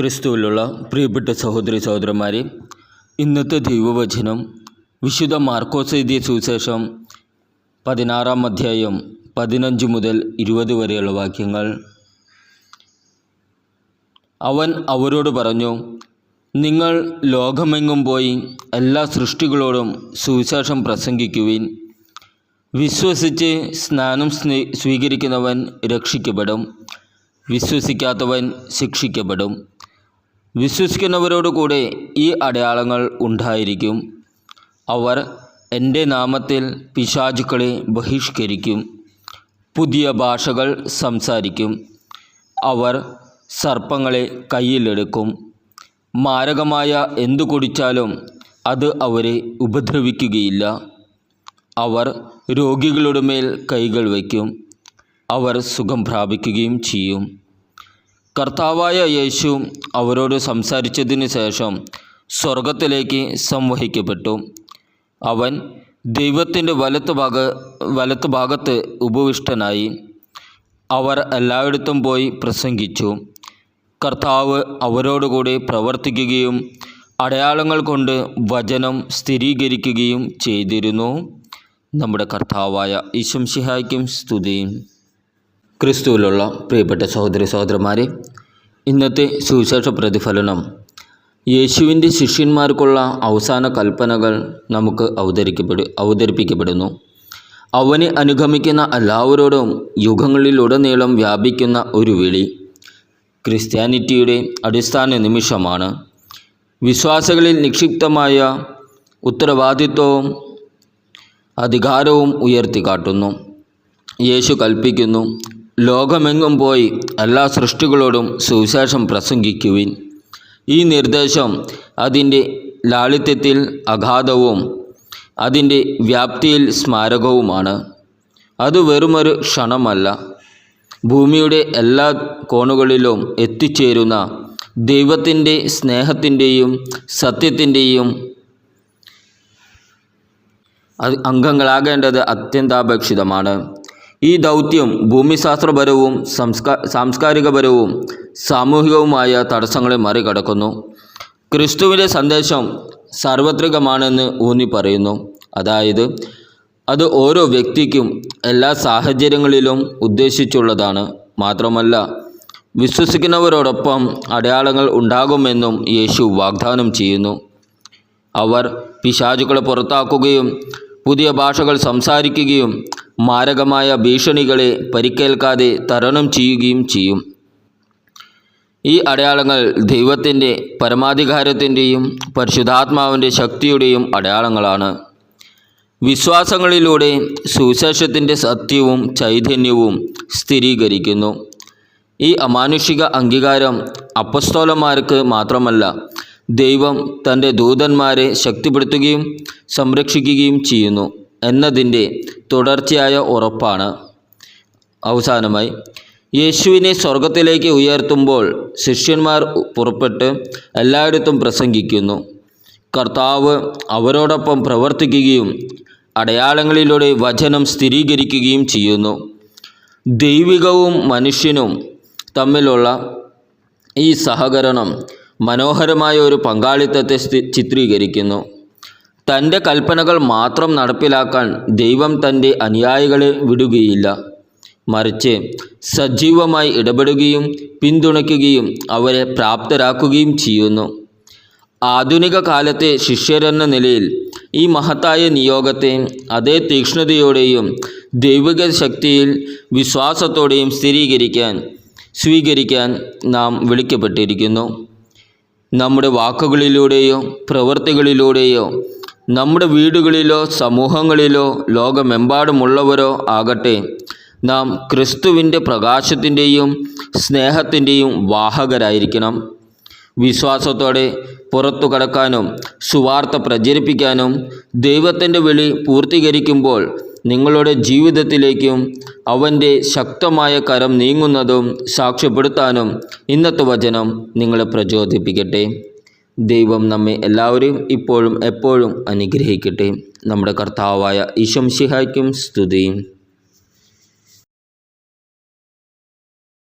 ക്രിസ്തുവിലുള്ള പ്രിയപ്പെട്ട സഹോദരി സഹോദരന്മാരെ ഇന്നത്തെ ദൈവവചനം വിശുദ്ധ മാർക്കോസ് എഴുതിയ സുവിശേഷം പതിനാറാം അധ്യായം പതിനഞ്ച് മുതൽ ഇരുപത് വരെയുള്ള വാക്യങ്ങൾ. അവൻ അവരോട് പറഞ്ഞു നിങ്ങൾ ലോകമെങ്ങും പോയി എല്ലാ സൃഷ്ടികളോടും സുവിശേഷം പ്രസംഗിക്കുവിൻ. വിശ്വസിച്ച് സ്നാനം സ്വീകരിക്കുന്നവൻ രക്ഷിക്കപ്പെടും. വിശ്വസിക്കാത്തവൻ ശിക്ഷിക്കപ്പെടും. വിശ്വസിക്കുന്നവരോടുകൂടെ ഈ അടയാളങ്ങൾ ഉണ്ടായിരിക്കും. അവർ എന്റെ നാമത്തിൽ പിശാചുക്കളെ ബഹിഷ്കരിക്കും. പുതിയ ഭാഷകൾ സംസാരിക്കും. അവർ സർപ്പങ്ങളെ കയ്യിലെടുക്കും. മാരകമായ എന്തു കുടിച്ചാലും അത് അവരെ ഉപദ്രവിക്കുകയില്ല. അവർ രോഗികളുടെ മേൽ കൈകൾ വയ്ക്കും. അവർ സുഖം പ്രാപിക്കുകയും ചെയ്യും. കർത്താവായ യേശു അവരോട് സംസാരിച്ചതിന് ശേഷം സ്വർഗത്തിലേക്ക് സംവഹിക്കപ്പെട്ടു. അവൻ ദൈവത്തിന്റെ വലത്ത് ഭാഗ വലത്ത് ഭാഗത്ത് ഉപവിഷ്ടനായി അവർ എല്ലായിടത്തും പോയി പ്രസംഗിച്ചു. കർത്താവ് അവരോടുകൂടി പ്രവർത്തിക്കുകയും അടയാളങ്ങൾ കൊണ്ട് വചനം സ്ഥിരീകരിക്കുകയും ചെയ്തിരുന്നു. നമ്മുടെ കർത്താവായ ഈശംഷിഹായ്ക്കും സ്തുതിയും. ക്രിസ്തുവിലുള്ള പ്രിയപ്പെട്ട സഹോദരി സഹോദരന്മാരെ ഇന്നത്തെ സുവിശേഷ പ്രതിഫലനം. യേശുവിന്റെ ശിഷ്യന്മാർക്കുള്ള അവസാന കൽപ്പനകൾ നമുക്ക് അവതരിക്കപ്പെടു അവതരിപ്പിക്കപ്പെടുന്നു. അവനെ അനുഗമിക്കുന്ന എല്ലാവരോടും യുഗങ്ങളിലുടനീളം വ്യാപിക്കുന്ന ഒരു വിളി ക്രിസ്ത്യാനിറ്റിയുടെ അടിസ്ഥാന നിമിഷമാണ്. വിശ്വാസികളിൽ നിക്ഷിപ്തമായ ഉത്തരവാദിത്വവും അധികാരവും ഉയർത്തിക്കാട്ടുന്നു. യേശു കൽപ്പിക്കുന്നു ലോകമെങ്ങും പോയി എല്ലാ സൃഷ്ടികളോടും സുവിശേഷം പ്രസംഗിക്കുവിൻ. ഈ നിർദ്ദേശം അതിന്റെ ലാളിത്യത്തിൽ അഗാധവും അതിന്റെ വ്യാപ്തിയിൽ സ്മാരകവുമാണ്. അത് വെറുമൊരു ക്ഷണമല്ല. ഭൂമിയുടെ എല്ലാ കോണുകളിലും എത്തിച്ചേരുന്ന ദൈവത്തിന്റെ സ്നേഹത്തിന്റെയും സത്യത്തിന്റെയും അംഗങ്ങളാകേണ്ടത് അത്യന്താപേക്ഷിതമാണ്. ഈ ദൗത്യം ഭൂമിശാസ്ത്രപരവും സംസ്കാ സാംസ്കാരികപരവും സാമൂഹികവുമായ തടസ്സങ്ങളെ മറികടക്കുന്നു. ക്രിസ്തുവിന്റെ സന്ദേശം സാർവത്രികമാണെന്ന് ഊന്നി പറയുന്നു. അതായത് അത് ഓരോ വ്യക്തിക്കും എല്ലാ സാഹചര്യങ്ങളിലും ഉദ്ദേശിച്ചുള്ളതാണ്. മാത്രമല്ല വിശ്വസിക്കുന്നവരോടൊപ്പം അടയാളങ്ങൾ ഉണ്ടാകുമെന്നും യേശു വാഗ്ദാനം ചെയ്യുന്നു. അവർ പിശാചുക്കളെ പുറത്താക്കുകയും പുതിയ ഭാഷകൾ സംസാരിക്കുകയും മാരകമായ ഭീഷണികളെ പരിക്കേൽക്കാതെ തരണം ചെയ്യുകയും ചെയ്യും. ഈ അടയാളങ്ങൾ ദൈവത്തിന്റെ പരമാധികാരത്തിന്റെയും പരിശുദ്ധാത്മാവിന്റെ ശക്തിയുടെയും അടയാളങ്ങളാണ്. വിശ്വാസങ്ങളിലൂടെ സുവിശേഷത്തിന്റെ സത്യവും ചൈതന്യവും സ്ഥിരീകരിക്കുന്നു. ഈ അമാനുഷിക അംഗീകാരം അപ്പസ്തോലന്മാർക്ക് മാത്രമല്ല ദൈവം തന്റെ ദൂതന്മാരെ ശക്തിപ്പെടുത്തുകയും സംരക്ഷിക്കുകയും ചെയ്യുന്നു എന്നതിന്റെ തുടർച്ചയായ ഉറപ്പാണ്. അവസാനമായി യേശുവിനെ സ്വർഗത്തിലേക്ക് ഉയർത്തുമ്പോൾ ശിഷ്യന്മാർ പുറപ്പെട്ട് എല്ലായിടത്തും പ്രസംഗിക്കുന്നു. കർത്താവ് അവരോടൊപ്പം പ്രവർത്തിക്കുകയും അടയാളങ്ങളിലൂടെ വചനം സ്ഥിരീകരിക്കുകയും ചെയ്യുന്നു. ദൈവികവും മനുഷ്യനും തമ്മിലുള്ള ഈ സഹകരണം മനോഹരമായ ഒരു പങ്കാളിത്തത്തെ ചിത്രീകരിക്കുന്നു. തന്റെ കൽപ്പനകൾ മാത്രം നടപ്പിലാക്കാൻ ദൈവം തന്റെ അനുയായികളെ വിടുകയില്ല. മറിച്ച് സജീവമായി ഇടപെടുകയും പിന്തുണയ്ക്കുകയും അവരെ പ്രാപ്തരാക്കുകയും ചെയ്യുന്നു. ആധുനിക കാലത്തെ ശിഷ്യരെന്ന നിലയിൽ ഈ മഹത്തായ നിയോഗത്തെ അതേ തീക്ഷ്ണതയോടെയും ദൈവിക ശക്തിയിൽ വിശ്വാസത്തോടെയും സ്ഥിരീകരിക്കാൻ സ്വീകരിക്കാൻ നാം വിളിക്കപ്പെട്ടിരിക്കുന്നു. നമ്മുടെ വാക്കുകളിലൂടെയോ പ്രവൃത്തികളിലൂടെയോ നമ്മുടെ വീടുകളിലോ സമൂഹങ്ങളിലോ ലോകമെമ്പാടുമുള്ളവരോ ആകട്ടെ നാം ക്രിസ്തുവിന്റെ പ്രകാശത്തിന്റെയും സ്നേഹത്തിന്റെയും വാഹകരായിരിക്കണം. വിശ്വാസത്തോടെ പുറത്തു കടക്കാനും സുവാർത്ത പ്രചരിപ്പിക്കാനും ദൈവത്തിന്റെ വിളി പൂർത്തീകരിക്കുമ്പോൾ നിങ്ങളുടെ ജീവിതത്തിലേക്കും അവന്റെ ശക്തമായ കരം നീങ്ങുന്നതും സാക്ഷ്യപ്പെടുത്താനും ഇന്നത്തെ വചനം നിങ്ങളെ പ്രചോദിപ്പിക്കട്ടെ. ദൈവം നമ്മെ എല്ലാവരെയും ഇപ്പോഴും എപ്പോഴും അനുഗ്രഹിക്കട്ടെ. നമ്മുടെ കർത്താവായ ഈശംഷിഹായ്ക്കും സ്തുതിയും